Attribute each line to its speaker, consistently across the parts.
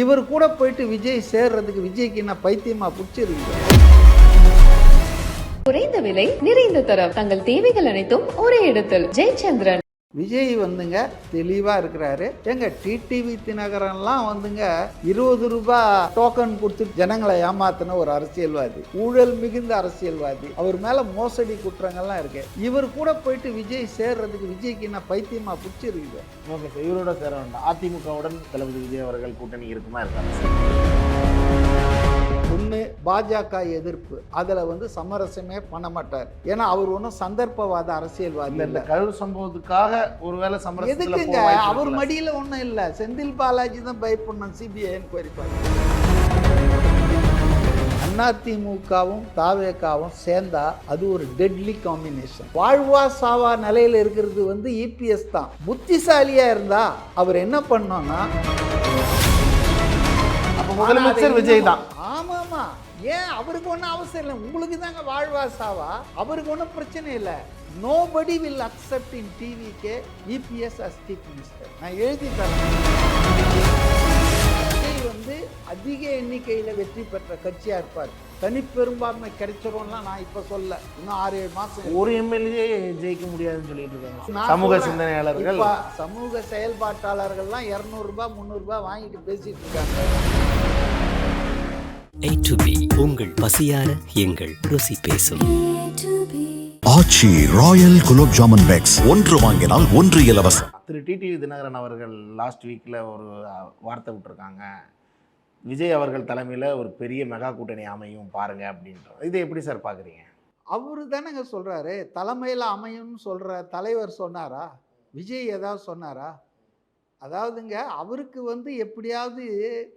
Speaker 1: இவர் கூட போயிட்டு விஜய் சேர்றதுக்கு விஜய்க்கு என்ன பைத்தியமா பிடிச்சிருக்கு?
Speaker 2: குறைந்த விலை நிறைந்த தரம். தங்கள் தேவைகள் அனைத்தும் ஒரே இடத்தில். ஜெயச்சந்திரன்.
Speaker 1: விஜய் வந்துங்க தெளிவாக இருக்கிறாரு. எங்க டிடிவி தினகரன்லாம் வந்துங்க இருபது ரூபாய் டோக்கன் கொடுத்து ஜனங்களை ஏமாத்தின ஒரு அரசியல்வாதி. ஊழல் மிகுந்த அரசியல்வாதி. அவர் மேல மோசடி குற்றங்கள்லாம் இருக்கு. இவர் கூட போயிட்டு விஜய் சேர்றதுக்கு விஜய்க்கு என்ன பைத்தியமா பிடிச்சிருக்குது
Speaker 3: ஓகே சார் இவரோட சேர வேண்டாம். அதிமுகவுடன் தளபதி விஜய் அவர்கள் கூட்டணி இருக்குமா இருக்காங்க சார்
Speaker 1: ஒன்று பாஜக எதிர்ப்பு. அதில் வந்து சமரசமே பண்ண மாட்டார். ஏன்னா அவர் ஒன்றும் சந்தர்ப்பவாத அரசியல்வாதி
Speaker 3: இல்ல கரூர் சம்பவத்துக்காக ஒருவேளை சமரசத்துல
Speaker 1: எதுக்குங்க? அவர்? மடியில் ஒன்றும் இல்லை. செந்தில் பாலாஜி தான் பயப்படணும் சிபிஐ என்கொயரி அதிமுகவும் தாவேக்காவும் சேர்ந்தா அது ஒரு டெட்லி காம்பினேஷன் வாழ்வா சாவா நிலையில இருக்கிறது வந்து இபிஎஸ் தான். புத்திசாலியா இருந்தா அவர் என்ன பண்ணோம்னா
Speaker 3: அப்ப முதலமைச்சர் விஜய் தான்.
Speaker 1: ஆமாமா ஏன்? அவருக்கு ஒன்றும் அவசியம் இல்லை. உங்களுக்கு தாங்க வாழ்வா சாவா? அவருக்கு ஒன்றும் பிரச்சனை இல்லை. Nobody will accept in T V K E P S as chief minister நான் எழுதி தரேன். வந்து அதிக எண்ணிக்கையில் வெற்றி பெற்ற கட்சியா இருப்பார். தனிப்பெரும்பான்மை கிடைச்சிரும்லாம் நான் இப்போ சொல்ல. இன்னும் ஆறு ஏழு மாசம்
Speaker 3: ஒரு எம்எல்ஏ ஜெயிக்க முடியாதுன்னு சொல்லிட்டு இருக்காங்க. சமூக. சிந்தனையாளர்கள்.
Speaker 1: சமூக செயல்பாட்டாளர்கள்லாம் இரநூறுபா முந்நூறுபா வாங்கிட்டு பேசிட்டு இருக்காங்க.
Speaker 4: A to B. உங்கள் பசியார எங்கள் ருசி பேசும்.
Speaker 5: Aachi royal gulab jamun packs. ஒன்று வாங்கினால் ஒன்று இலவசம்.
Speaker 3: திரு டிடிவி தினகரன் அவர்கள் லாஸ்ட் வீக்கில் ஒரு வார்த்தை விட்டுருக்காங்க. விஜய் அவர்கள் தலைமையில் ஒரு பெரிய மெகா கூட்டணி அமையும் பாருங்க அப்படின்ற இதை எப்படி சார் பார்க்குறீங்க
Speaker 1: அவரு தானேங்க சொல்றாரு. தலைமையில் அமையும்னு சொல்ற தலைவர் சொன்னாரா? விஜய் ஏதாவது சொன்னாரா? அதாவதுங்க அவருக்கு வந்து எப்படியாவது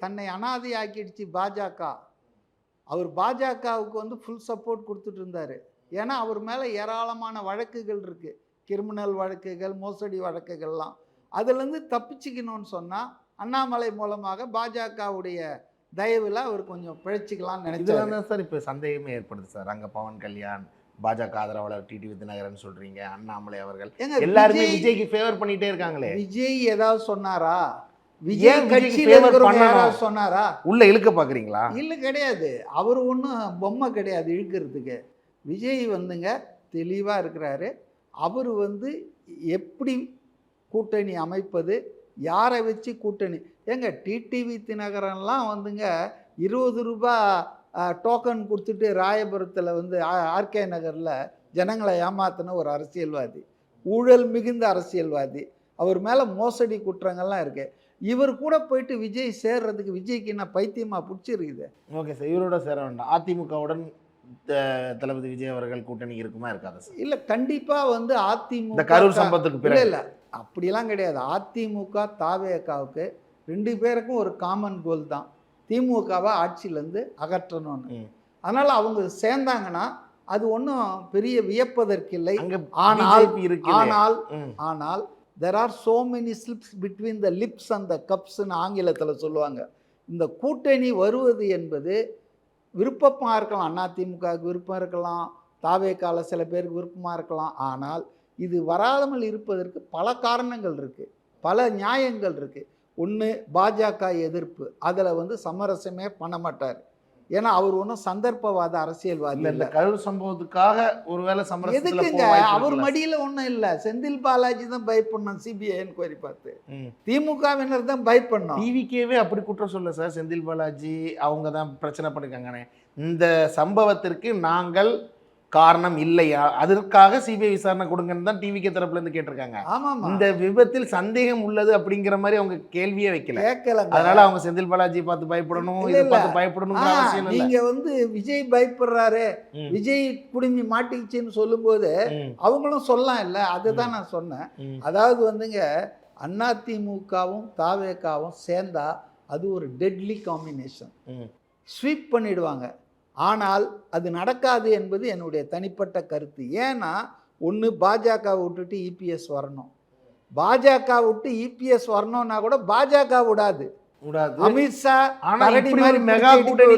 Speaker 1: தன்னை அனாதை ஆக்கிடுச்சு பாஜக. அவர் பாஜகவுக்கு வந்து ஃபுல் சப்போர்ட் கொடுத்துட்டு இருந்தார் ஏன்னா அவர் மேலே ஏராளமான வழக்குகள் இருக்குது கிரிமினல் வழக்குகள் மோசடி வழக்குகள்லாம். அதுலேருந்து தப்பிச்சுக்கணும்னு சொன்னால் அண்ணாமலை மூலமாக பாஜகவுடைய தயவில் அவர் கொஞ்சம் பிழைச்சிக்கலாம்னு நினைச்சு
Speaker 3: தான் சார் இப்போ சந்தேகமே ஏற்படுது சார். அங்கே பவன் கல்யாண் பாஜக ஆதரவாளர் டிடிவி தினகரன் சொல்றீங்க அண்ணாமலை அவர்கள். எல்லாருமே
Speaker 1: விஜய்-
Speaker 3: விஜய்க்கு ஃபேவர் பண்ணிட்டே இருக்காங்களே.
Speaker 1: விஜய் ஏதாவது சொன்னாரா? விஜய் கட்சியில் சொன்னாரா?
Speaker 3: உள்ள இழுக்க பார்க்குறீங்களா
Speaker 1: இல்ல கிடையாது. அவர் ஒன்றும் பொம்மை கிடையாது இழுக்கிறதுக்கு. விஜய் வந்துங்க தெளிவா இருக்கிறாரு. அவர் வந்து எப்படி கூட்டணி அமைப்பது யாரை வச்சு கூட்டணி? ஏங்க டிடிவி தினகரன்லாம் வந்துங்க இருபது ரூபாய் டோக்கன் கொடுத்துட்டு ராயபுரத்தில் வந்து ஆர்கே நகரில் ஜனங்களை ஏமாத்தின ஒரு அரசியல்வாதி. ஊழல் மிகுந்த அரசியல்வாதி. அவர் மேலே மோசடி குற்றங்கள்லாம் இருக்கு. இவர் கூட போயிட்டு விஜய் சேர்றதுக்கு விஜய்க்கு என்ன பைத்தியமா பிடிச்சிருக்குது?
Speaker 3: ஓகே சார் இவரோட சேர வேண்டாம். அதிமுகவுடன் த- தளபதி விஜய் அவர்கள் கூட்டணி இருக்குமா இருக்காதா சார்?
Speaker 1: இல்ல கண்டிப்பா வந்து அதிமுக
Speaker 3: கரூர் சம்பவத்துக்கு
Speaker 1: இல்ல
Speaker 3: பிறகு.
Speaker 1: இல்ல அப்படிலாம் கிடையாது. அதிமுக தாவேக்காவுக்கு ரெண்டு பேருக்கும் ஒரு காமன் கோல் தான். திமுகவை ஆட்சியிலேருந்து அகற்றணும்னு. அதனால அவங்க சேர்ந்தாங்கன்னா அது ஒன்றும் பெரிய வியப்பதற்கில்லை. ஆனால் ஆனால். ஆனால் there are so many slips between the lips and the cups-னு ஆங்கிலத்தில் சொல்லுவாங்க. இந்த கூட்டணி வருவது என்பது விருப்பமாக இருக்கலாம். அதிமுகவுக்கு விருப்பம் இருக்கலாம். தாவேக்கால சில பேருக்கு விருப்பமாக இருக்கலாம். ஆனால் இது வராமல் இருப்பதற்கு பல காரணங்கள் இருக்குது பல நியாயங்கள் இருக்குது ஒன்று பாஜக எதிர்ப்பு. அதில் வந்து சமரசமே பண்ண மாட்டார். ஏன்னா அவர் ஒன்றும் சந்தர்ப்பவாத அரசியல்வாதி
Speaker 3: இல்ல கரூர் சம்பவத்துக்காக ஒருவேளை சமரசத்துல
Speaker 1: எதுக்குங்க? அவர்? மடியில் ஒன்றும் இல்லை. செந்தில் பாலாஜி தான் பயப்படணும் சிபிஐ என்கொயரி பார்த்து. திமுகவினர் தான் பயப்படணும்
Speaker 3: டிவிக்கேவே அப்படி குற்றம் சொல்ல சார். செந்தில் பாலாஜி அவங்க தான் பிரச்சனை பண்ணிருக்காங்கண்ணே இந்த சம்பவத்திற்கு நாங்கள் காரணம் இல்லையா அதற்காக சிபிஐ விசாரணை கொடுங்கன்னு தான் டிவிக்கே தரப்புல இருந்து கேட்டிருக்காங்க.
Speaker 1: ஆமாமா.
Speaker 3: இந்த விபத்தில் சந்தேகம் உள்ளது அப்படிங்கிற மாதிரி அவங்க கேள்வியே வைக்கல.
Speaker 1: கேட்கலங்க
Speaker 3: அதனால அவங்க செந்தில் பாலாஜி பார்த்து பயப்படணும் இதை. பார்த்து அவசியம் இல்லை.
Speaker 1: நீங்க வந்து விஜய் பயப்படுறாரு. விஜய் குடுமி மாட்டிக்கிச்சுன்னு சொல்லும்போது அவங்களும் சொல்லலாம் இல்லை. அதுதான் நான் சொன்னேன். அதாவது வந்துங்க அதிமுகவும் தாவேக்காவும் சேர்ந்தா அது ஒரு டெட்லி காம்பினேஷன். ஸ்வீப் பண்ணிடுவாங்க. ஆனால் அது நடக்காது என்பது என்னுடைய தனிப்பட்ட கருத்து. ஏன்னா ஒன்று பாஜக விட்டுட்டு இபிஎஸ் வரணும். பாஜக விட்டு இபிஎஸ் வரணும்னா கூட பாஜக விடாது. அமித்ஷா
Speaker 3: மெகா கூட்டணி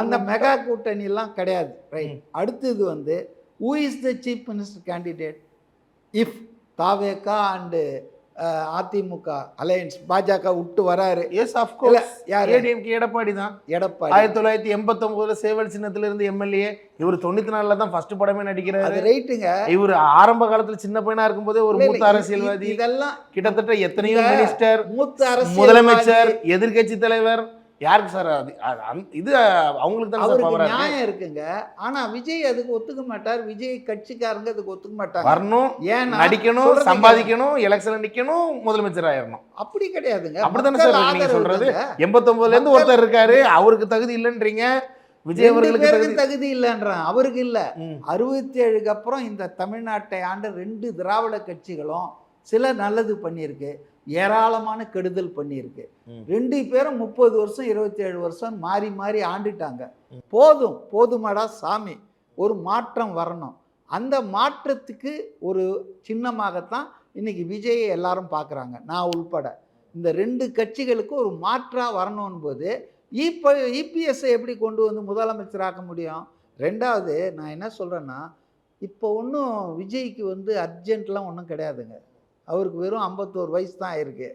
Speaker 1: அந்த மெகா கூட்டணி எல்லாம் கிடையாது ரைட். அடுத்தது வந்து who is the chief minister candidate if TVK and AIADMK alliance BJP விட்டு வராரு.
Speaker 3: எஸ் அஃப்கோர்ஸ்
Speaker 1: யாரு?
Speaker 3: ஏடிஎம்கே எடப்பாடி தான்.
Speaker 1: எடப்பாடி.
Speaker 3: ஆயிரத்தி தொள்ளாயிரத்தி எண்பத்தொன்பதுல சேவல் சின்னத்துல இருந்து எம்எல்ஏ. இவர் தொண்ணூத்தி நாலுல தான் ஃபர்ஸ்ட் படமே
Speaker 1: அது
Speaker 3: நடிக்கிறாரு
Speaker 1: ரைட்டுங்க.
Speaker 3: இவர் ஆரம்ப காலத்துல சின்ன பையனா இருக்கும்போதே ஒரு மூத்த அரசியல்வாதி.
Speaker 1: இதெல்லாம்
Speaker 3: கிட்டத்தட்ட எத்தனையோ மினிஸ்டர்
Speaker 1: மூத்த அரசியல்வாதி
Speaker 3: முதலமைச்சர் எதிர்க்கட்சி தலைவர் யாருக்கு சார் அது இது அவங்களுக்கு தான்
Speaker 1: அவருக்கு நியாயம் இருக்குங்க. ஆனா விஜய் அதுக்கு ஒத்துக்க மாட்டார். விஜய் கட்சிக்காரங்க அதுக்கு ஒத்துக்க மாட்டாங்க.
Speaker 3: வரணும்
Speaker 1: ஏன்னா
Speaker 3: நடிக்கணும் சம்பாதிக்கணும் எலெக்ஷன்ல நிக்கணும் முதலமைச்சர் ஆயிரணும்
Speaker 1: அப்படி கிடையாதுங்க.
Speaker 3: அப்படித்தானே
Speaker 1: மக்கள்
Speaker 3: சார் நீங்க
Speaker 1: ஆதரவு
Speaker 3: சொல்றது?
Speaker 1: இல்லைங்க.
Speaker 3: எண்பத்தொன்பதுல இருந்து
Speaker 1: மக்கள்
Speaker 3: ஒருத்தர் இருக்காரு அவருக்கு தகுதி இல்லைன்றீங்க. விஜய் அவர்களுக்கு தகுதி
Speaker 1: இல்லைன்றான். அவருக்கு இல்ல. அறுபத்தி ஏழுக்கு அப்புறம் இந்த தமிழ்நாட்டை ஆண்ட ரெண்டு திராவிட கட்சிகளும் சில நல்லது பண்ணியிருக்கு. ஏராளமான கெடுதல் பண்ணியிருக்கு. ரெண்டு பேரும் முப்பது வருஷம் இருபத்தி ஏழு வருஷம் மாறி மாறி ஆண்டுட்டாங்க. போதும் போதுமாடா சாமி. ஒரு மாற்றம் வரணும். அந்த மாற்றத்துக்கு ஒரு சின்னமாகத்தான் இன்னைக்கு விஜயை எல்லாரும் பார்க்குறாங்க நான் உள்பட. இந்த ரெண்டு கட்சிகளுக்கு ஒரு மாற்றாக வரணும் போது இப்போ இபிஎஸ்ஸை எப்படி கொண்டு வந்து முதலமைச்சராக்க முடியும்? ரெண்டாவது நான் என்ன சொல்கிறேன்னா இப்போ ஒன்றும் விஜய்க்கு வந்து அர்ஜென்ட்லாம் ஒன்றும் கிடையாதுங்க. அவருக்கு வெறும் ஐம்பத்தோரு வயசு தான் ஆயிருக்கு.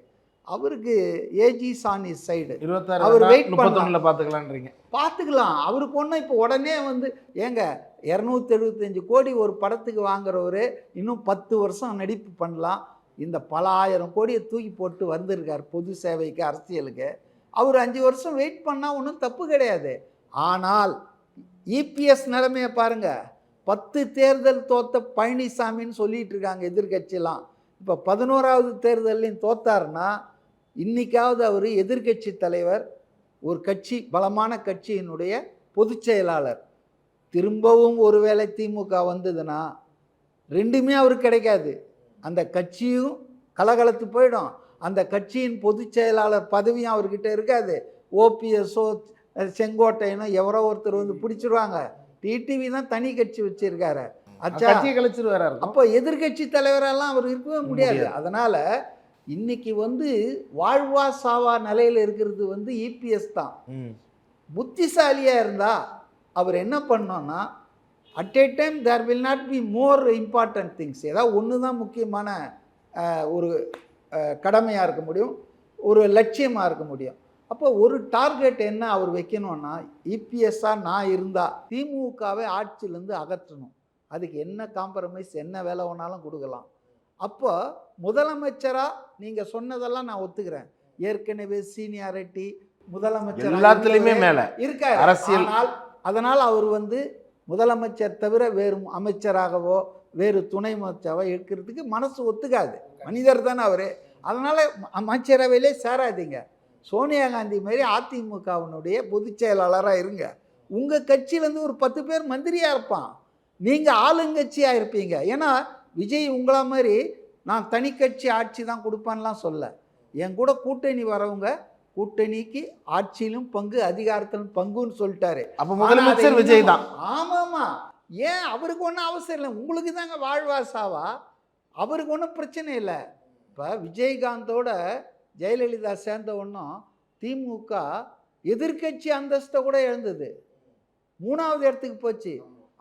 Speaker 1: அவருக்கு ஏஜி சான் இஸ் சைடு
Speaker 3: இருபத்தாறு
Speaker 1: அவர் wait
Speaker 3: முப்பத்தொன்னுல பாத்துக்கலான்றீங்க.
Speaker 1: பார்த்துக்கலாம் அவருக்கு ஒன்றும் இப்போ உடனே வந்து ஏங்க இரநூத்தி எழுபத்தஞ்சு கோடி ஒரு படத்துக்கு வாங்குறவர் இன்னும் பத்து வருஷம் நடிப்பு பண்ணலாம். இந்த பல ஆயிரம் கோடியை தூக்கி போட்டு வந்திருக்கார் பொது சேவைக்கு அரசியலுக்கு. அவர் அஞ்சு வருஷம் வெயிட் பண்ணால் ஒன்றும் தப்பு கிடையாது. ஆனால் இபிஎஸ் நிலைமையை பாருங்க. பத்து தேர்தல் தோத்த பழனிசாமின்னு சொல்லிட்டு இருக்காங்க எதிர்க்கட்சிலாம் இப்போ பதினோராவது தேர்தலையும் தோத்தார்னா இன்றைக்காவது அவர் எதிர்க்கட்சி தலைவர் ஒரு கட்சி பலமான கட்சியினுடைய பொதுச் செயலாளர். திரும்பவும் ஒருவேளை திமுக வந்ததுன்னா ரெண்டுமே அவருக்கு கிடைக்காது. அந்த கட்சியும் கலகலத்து போயிடும். அந்த கட்சியின் பொதுச் செயலாளர் பதவியும் அவர்கிட்ட இருக்காது. ஓபிஎஸ்ஓ செங்கோட்டையனோ எவரோ ஒருத்தர் வந்து பிடிச்சிருவாங்க. டிடிவி தான் தனி கட்சி வச்சுருக்காரு.
Speaker 3: கட்சியை கழிச்சிருவாரா
Speaker 1: அப்போ எதிர்க்கட்சி தலைவரெல்லாம் அவர் இருக்கவே முடியாது. அதனால இன்னைக்கு வந்து வாழ்வா சாவா நிலையில இருக்கிறது வந்து இபிஎஸ் தான்.
Speaker 3: ம்.
Speaker 1: புத்திசாலியா இருந்தா அவர் என்ன பண்ணோன்னா at a time there will not be more important things ஏதாவது ஒன்று தான் முக்கியமான ஒரு கடமையாக இருக்க முடியும். ஒரு லட்சியமாக இருக்க முடியும். அப்போ ஒரு டார்கெட் என்ன அவர் வைக்கணும்னா இபிஎஸ்ஸாக நான் இருந்தா திமுகவை ஆட்சியிலேருந்து அகற்றணும். அதுக்கு என்ன காம்ப்ரமைஸ் என்ன வேலை வேணாலும் கொடுக்கலாம். அப்போ முதலமைச்சராக நீங்கள் சொன்னதெல்லாம் நான் ஒத்துக்கிறேன். ஏற்கனவே சீனியாரிட்டி முதலமைச்சர்
Speaker 3: எல்லாத்துலயுமே மேல.
Speaker 1: இருக்காரு.
Speaker 3: அரசியல்.
Speaker 1: அதனால் அவர் வந்து முதலமைச்சர் தவிர வேறு அமைச்சராகவோ வேறு துணை அமைச்சராகவோ இருக்கிறதுக்கு மனசு ஒத்துக்காது. மனிதர் தானே அவர். அதனால் அமைச்சரவையிலே சேராதீங்க. சோனியா காந்தி மாதிரி அதிமுகவினுடைய பொதுச் செயலாளராக இருங்க. உங்கள் கட்சியிலேருந்து ஒரு பத்து பேர் மந்திரியாக இருப்பான். நீங்கள் ஆளுங்கட்சியாக இருப்பீங்க. ஏன்னா விஜய் உங்களா மாதிரி நான் தனி கட்சி ஆட்சி தான் கொடுப்பான்லாம் சொல்ல. என் கூட கூட்டணி வரவங்க கூட்டணிக்கு ஆட்சியிலும் பங்கு அதிகாரத்திலும் பங்குன்னு சொல்லிட்டாரு.
Speaker 3: அப்ப முதலமைச்சர் விஜய் தான்.
Speaker 1: இன்னும் ஆமாமா. ஏன்? அவருக்கு ஒன்றும் அவசரம் இல்லை. உங்களுக்கு தாங்க வாழ்வா சாவா? அவருக்கு ஒன்றும் பிரச்சனை இல்லை. இப்போ விஜயகாந்தோட ஜெயலலிதா சேர்ந்த ஒன்றும் திமுக எதிர்க்கட்சி அந்தஸ்தை கூட இழந்தது. மூணாவது இடத்துக்கு போச்சு.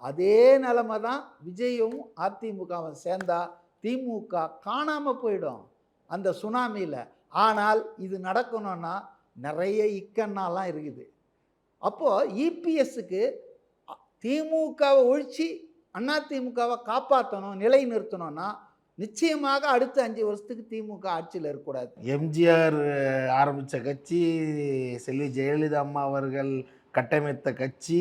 Speaker 1: அதே நிலமை தான் விஜயும் அதிமுகவும் சேர்ந்தா திமுக காணாமல் போயிடும் அந்த சுனாமியில். ஆனால் இது நடக்கணும்னா நிறைய இக்கண்ணாலாம் இருக்குது. அப்போது இபிஎஸ்க்கு திமுகவை ஒழிச்சு அண்ணா திமுகவை காப்பாற்றணும் நிலைநிறுத்தணும்னா நிச்சயமாக அடுத்த அஞ்சு வருஷத்துக்கு திமுக ஆட்சியில் இருக்கக்கூடாது.
Speaker 3: எம்ஜிஆர் ஆரம்பித்த கட்சி செல்வி ஜெயலலிதா அம்மா அவர்கள் கட்டமைத்த கட்சி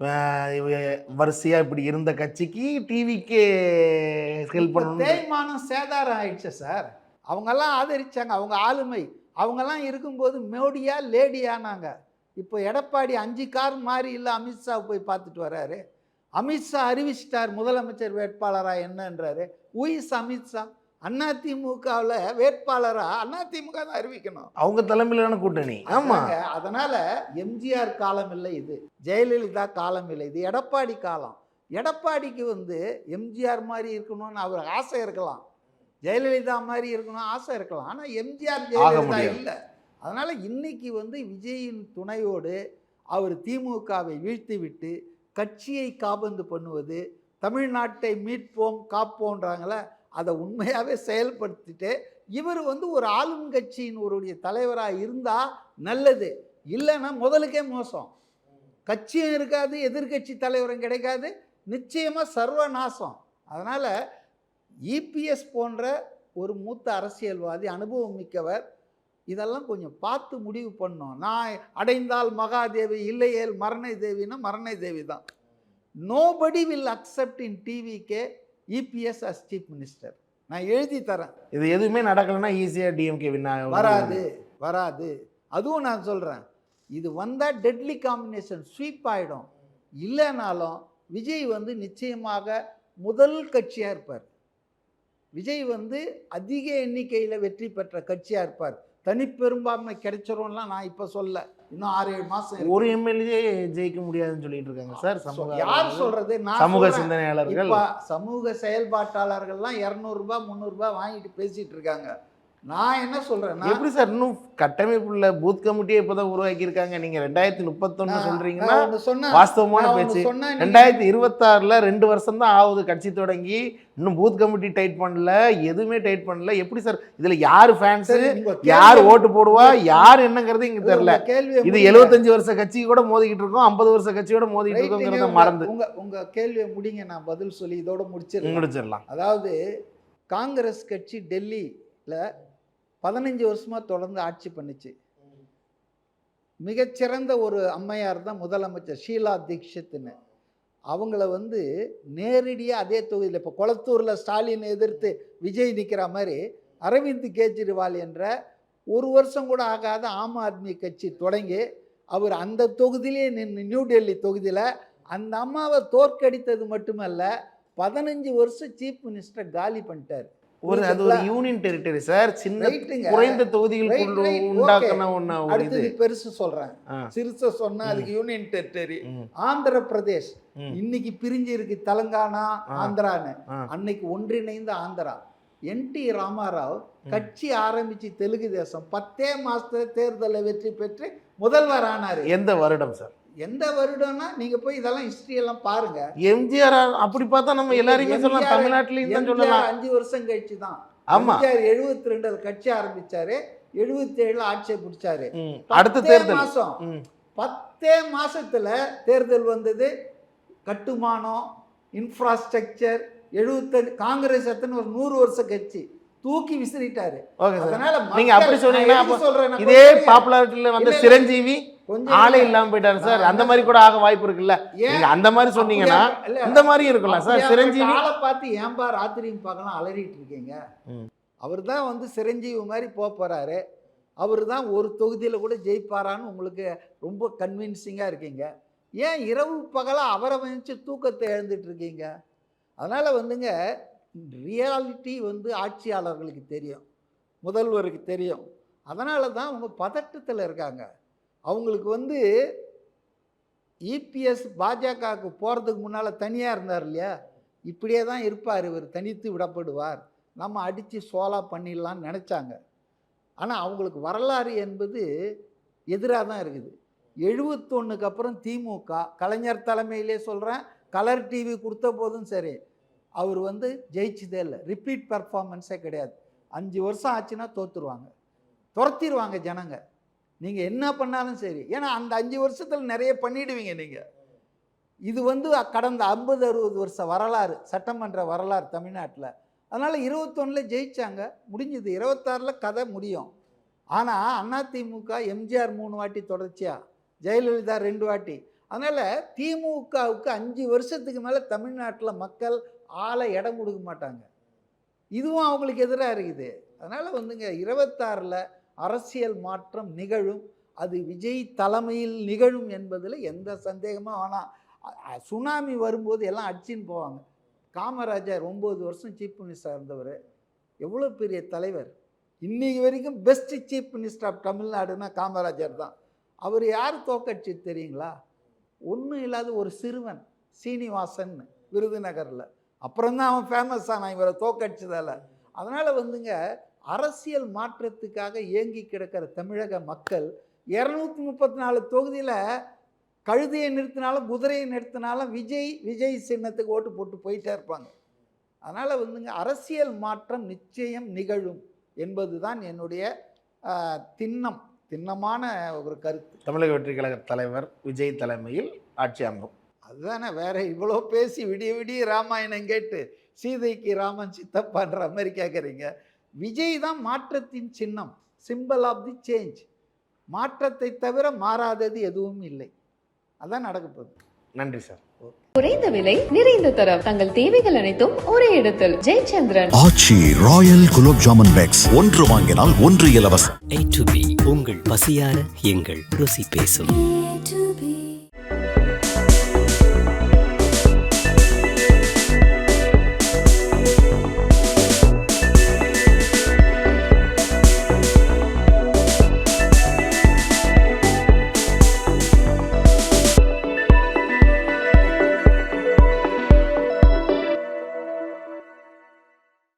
Speaker 3: அஹ் இவ- வரிசையா இப்படி இருந்த கட்சிக்கு டிவிக்கு ஹெல்ப் பண்ணணும்
Speaker 1: தேய்மானம் சேதாரம் ஆயிடுச்சு சார். அவங்கெல்லாம் ஆதரிச்சாங்க. அவங்க ஆளுமை. அவங்கெல்லாம் இருக்கும்போது மோடியா லேடியானாங்க இப்போ எடப்பாடி அஞ்சு கார் மாறி இல்லை அமித்ஷா போய் பார்த்துட்டு வராரு. அமித்ஷா அறிவிச்சிட்டார். முதலமைச்சர் வேட்பாளராக என்னன்றாரு. உயிஸ் அமித்ஷா அதிமுகவில் வேட்பாளராக அதிமுக தான் அறிவிக்கணும்.
Speaker 3: அவங்க தலைமையிலான கூட்டணி. ஆமா.
Speaker 1: அதாங்க, அதனால எம்ஜிஆர் காலம் இல்லை இது ஜெயலலிதா காலம் இல்லை இது எடப்பாடி காலம். எடப்பாடிக்கு வந்து எம்ஜிஆர் மாதிரி இருக்கணும்னு அவர் ஆசை இருக்கலாம். ஜெயலலிதா மாதிரி இருக்கணும் ஆசை இருக்கலாம். ஆனால் எம்ஜிஆர் ஜெயலலிதா. இல்லை. அதனால இன்னைக்கு வந்து விஜயின் துணையோடு அவர் திமுகவை வீழ்த்தி விட்டு கட்சியை காபந்து பண்ணுவது தமிழ்நாட்டை மீட்போம் காப்போன்றாங்களே அதை உண்மையாகவே செயல்படுத்திட்டு இவர் வந்து ஒரு ஆளுங்கட்சியின் ஒருடைய தலைவராக இருந்தால் நல்லது. இல்லைன்னா முதலுக்கே மோசம். கட்சியும் இருக்காது எதிர்க்கட்சி தலைவரும் கிடைக்காது. நிச்சயமாக சர்வநாசம். அதனால் இபிஎஸ் போன்ற ஒரு மூத்த அரசியல்வாதி அனுபவம் மிக்கவர் இதெல்லாம் கொஞ்சம் பார்த்து முடிவு பண்ணோம் நான் அடைந்தால் மகாதேவி இல்லையேல் மரண தேவின்னா மரண தேவி தான் nobody will accept in T V K E P S as chief minister நான் எழுதி தரேன்.
Speaker 3: இது எதுவுமே நடக்கலைன்னா ஈஸியாக டிஎம்கே வின்
Speaker 1: வராது வராது. அதுவும் நான் சொல்கிறேன் இது வந்தால் டெட்லி காம்பினேஷன் ஸ்வீப் ஆகிடும் இல்லைனாலும் விஜய் வந்து நிச்சயமாக முதல் கட்சியாக இருப்பார். விஜய் வந்து அதிக எண்ணிக்கையில் வெற்றி பெற்ற கட்சியாக இருப்பார். தனிப்பெரும்பான்மை கிடைச்சிரும்லாம் நான் இப்போ சொல்ல. இன்னும் ஆறு ஏழு மாதம்
Speaker 3: ஒரு எம்எல்ஏ ஜெயிக்க முடியாதுன்னு சொல்லிட்டு இருக்காங்க சார். சமூக
Speaker 1: யார் சொல்றது? நான்
Speaker 3: சமூக. சிந்தனையாளர்கள்.
Speaker 1: சமூக செயல்பாட்டாளர்கள்லாம் இரநூறுபா முந்நூறுரூபா வாங்கிட்டு பேசிட்டு இருக்காங்க. நான் என்ன சொல்றேன்னா
Speaker 3: எப்படி சார் இன்னும் கட்டமைப்புள்ள பூத் கமிட்டியே இப்பதான் உருவாக்கி இருக்காங்க நீங்க ரெண்டாயிரத்தி முப்பத்தொன்னு சொல்றீங்கன்னா. வாஸ்தவமான பேச்சு. ரெண்டாயிரத்தி இருபத்தாறுல ரெண்டு வருஷம் தான் ஆகுது. கட்சி தொடங்கி இன்னும் பூத் கமிட்டி டைட் பண்ணல எதுவுமே டைட் பண்ணல. எப்படி சார்? இதுல யாரு ஃபேன்ஸ் யார் ஓட்டு போடுவா? யார் என்னங்கிறது இங்க தெரியல. இது. 75 வருஷ கட்சி கூட மோதிக்கிட்டு இருக்கோம். 50 வருஷ கட்சியோட
Speaker 1: ரைட்டுங்க,
Speaker 3: இருக்கோங்கிறத மறந்து.
Speaker 1: உங்க உங்க கேள்வியை முடிங்க. நான் பதில் சொல்லி இதோட முடிச்சிருக்கேன்
Speaker 3: முடிச்சிடலாம்.
Speaker 1: அதாவது காங்கிரஸ் கட்சி டெல்லியில் பதினஞ்சு வருஷமாக தொடர்ந்து ஆட்சி பண்ணுச்சு. மிகச்சிறந்த ஒரு அம்மையார் தான் முதலமைச்சர் ஷீலா தீக்ஷித்னு. அவங்கள வந்து நேரடியாக அதே தொகுதியில் இப்போ கொளத்தூரில் ஸ்டாலின் எதிர்த்து விஜய் நிற்கிற மாதிரி அரவிந்த் கெஜ்ரிவால் என்ற ஒரு வருஷம் கூட ஆகாத ஆம் ஆத்மி கட்சி தொடங்கி அவர் அந்த தொகுதியிலே நின்று நியூ டெல்லி தொகுதியில் அந்த அம்மாவை தோற்கடித்தது மட்டுமல்ல பதினஞ்சு வருஷம் சீஃப் மினிஸ்டர் காலி பண்ணிட்டார்.
Speaker 3: ஒரு அது ஒரு யூனியன் டெரிட்டரி சார் சின்ன. குறைந்த தொகுதிகள்
Speaker 1: Right,
Speaker 3: கொண்டு
Speaker 1: right,
Speaker 3: உண்டாக்கின ஒண்ணு ஒரு இது.
Speaker 1: பெருசு சொல்றேன். சிறுச சொன்னா அதுக்கு யூனியன் டெரிட்டரி ஆந்திர பிரதேஷ். இன்னைக்கு பிரிஞ்சு இருக்கு தெலங்கானா. ஆந்திரான்னு. அன்னைக்கு ஒன்றிணைந்த ஆந்திரா. என் டி ராமாராவ் கட்சி ஆரம்பிச்சு தெலுங்கு தேசம் பத்தே மாசத்துல தேர்தலை வெற்றி பெற்று முதல்வர் ஆனாரு
Speaker 3: எந்த வருடம் சார்
Speaker 1: எந்த வருடம்னா நீங்க போய் இதெல்லாம் ஹிஸ்டரி எல்லாம் பாருங்க.
Speaker 3: எம்ஜிஆர் அப்படி பார்த்தா நம்ம எல்லாரையுமே சொல்லலாம். தமிழ்நாட்டிலையும் சொல்லலாம்.
Speaker 1: அஞ்சு வருஷம் கழிச்சு தான்.
Speaker 3: ஆமா.
Speaker 1: எழுபத்தி ரெண்டுல கட்சி ஆரம்பிச்சாரு. எழுபத்தி ஏழுல ஆட்சியை பிடிச்சாரு.
Speaker 3: அடுத்த தேர்தல்.
Speaker 1: மாசம். பத்தே மாசத்துல தேர்தல் வந்தது. கட்டுமானம் இன்ஃப்ராஸ்ட்ரக்சர் எழுபத்தஞ்சு காங்கிரஸ் எத்தனை ஒரு நூறு வருஷம் கட்சி தூக்கி விசிறிட்டாரு. அதனால
Speaker 3: நீங்க அப்படி சொன்னீங்கன்னா இதே
Speaker 1: கொஞ்சம்
Speaker 3: பாப்புலாரிட்டில வந்த. சிரஞ்சீவி ஆளே
Speaker 1: இருங்க.
Speaker 3: இல்லாம போயிட்டாரு சார். அந்த மாதிரி கூட ஆக வாய்ப்பு இருக்குல்ல?
Speaker 1: ஏன்?
Speaker 3: நீங்க அந்த மாதிரி சொன்னீங்கன்னா இந்த மாதிரி இருக்கலாம் சார். சிரஞ்சீவி
Speaker 1: ஆளை பார்த்து ஏன்பா ராத்திரியும் பார்க்கலாம் அலறிட்டு இருக்கீங்க. அவர் தான் வந்து சிரஞ்சீவி மாதிரி போக போறாரு. அவர் தான் ஒரு தொகுதியில் கூட ஜெயிப்பாரான்னு உங்களுக்கு ரொம்ப கன்வின்சிங்காக இருக்கீங்க. ஏன் இரவு பகலாக அவரை வச்சு தூக்கத்தை இழந்துட்டு இருக்கீங்க? அதனால் வந்துங்க ரியாலிட்டி வந்து ஆட்சியாளர்களுக்கு தெரியும். முதல்வருக்கு தெரியும். அதனால தான் அவங்க பதட்டத்தில் இருக்காங்க. அவங்களுக்கு வந்து இபிஎஸ் பாஜகவுக்கு போகிறதுக்கு முன்னால் தனியாக இருந்தார் இல்லையா? இப்படியே தான் இருப்பார் இவர் தனித்து விடப்படுவார். நம்ம அடித்து சோலா பண்ணிடலான்னு நினச்சாங்க. ஆனால் அவங்களுக்கு வரலாறு என்பது எதிராக தான் இருக்குது. எழுபத்தொன்னுக்கு அப்புறம் திமுக கலைஞர் தலைமையிலே சொல்கிறேன் கலர் டிவி கொடுத்த போதும் சரி அவர் வந்து ஜெயிச்சதே இல்லை. ரிப்பீட் பர்ஃபார்மன்ஸே கிடையாது. அஞ்சு வருஷம் ஆச்சுன்னா தோற்றுருவாங்க துரத்திடுவாங்க ஜனங்கள் நீங்கள் என்ன பண்ணாலும் சரி. ஏன்னா அந்த அஞ்சு வருஷத்தில் நிறைய பண்ணிடுவீங்க நீங்கள் இது வந்து கடந்த ஐம்பது அறுபது வருஷ வரலாறு சட்டமன்ற வரலாறு தமிழ்நாட்டில். அதனால் இருபத்தொன்னில் ஜெயிச்சாங்க முடிஞ்சது. இருபத்தாறில் கதை முடியும். ஆனால் அதிமுக எம்ஜிஆர் மூணு வாட்டி தொடர்ச்சியாக ஜெயலலிதா ரெண்டு வாட்டி. அதனால் திமுகவுக்கு அஞ்சு வருஷத்துக்கு மேலே தமிழ்நாட்டில் மக்கள் ஆளை இடம் கொடுக்க மாட்டாங்க. இதுவும் அவங்களுக்கு எதிராக இருக்குது. அதனால் வந்துங்க இருபத்தாறில் அரசியல் மாற்றம் நிகழும் அது விஜய் தலைமையில் நிகழும் என்பதில் எந்த சந்தேகமும் ஆனால் சுனாமி வரும்போது எல்லாம் அடிச்சின்னு போவாங்க. காமராஜர் ஒம்பது வருஷம் சீஃப் மினிஸ்டர் இருந்தவர். எவ்வளோ பெரிய தலைவர். இன்னைக்கு வரைக்கும் பெஸ்ட் சீஃப் மினிஸ்டர் ஆஃப் தமிழ்நாடுனா காமராஜர் தான். அவர் யார் தோக்கடிச்சு தெரியுங்களா? ஒன்றும் இல்லாத ஒரு சிறுவன் சீனிவாசன் விருதுநகரில். அப்புறம் தான் அவன் ஃபேமஸ் ஆனான் இவரை தோக்கடிச்சதால். அதனால் வந்துங்க அரசியல் மாற்றத்துக்காக ஏங்கி கிடக்கிற தமிழக மக்கள் இரநூத்தி முப்பத்தி நாலு தொகுதியில் கழுதையை நிறுத்தினாலும் குதிரையை நிறுத்தினாலும் விஜய் விஜய் சின்னத்துக்கு ஓட்டு போட்டு போயிட்டே இருப்பாங்க. அதனால் வந்துங்க அரசியல் மாற்றம் நிச்சயம் நிகழும் என்பது தான் என்னுடைய திண்ணம் திண்ணமான ஒரு கருத்து.
Speaker 3: தமிழக வெற்றி கழக தலைவர் விஜய் தலைமையில் ஆட்சி அமைக்கும்.
Speaker 1: அதுதானே வேற இவ்வளோ பேசி விடிய விடிய ராமாயணம் கேட்டு சீதைக்கு ராமன் சித்தப்பான்ற மாதிரி கேட்குறீங்க விஜய் தான் மாற்றத்தின் சின்னம் சிம்பிள் ஆஃப் தி சேஞ்ச் மாற்றத்தை தவிர மாறாதது எதுவும் இல்லை. அதான் நடக்க போகுது.
Speaker 3: நன்றி சார்.
Speaker 2: குறைந்த விலை நிறைந்த தரம். தங்கள் தேவைகள் அனைத்தும் ஒரே இடத்தில். Jayachandran.
Speaker 5: Aachi royal gulab jamun packs. ஒன்று வாங்கினால் ஒன்று இலவசம்.
Speaker 4: ஏ டு பி உங்கள் பசியார எங்கள் ருசி பேசும்.
Speaker 6: A to B.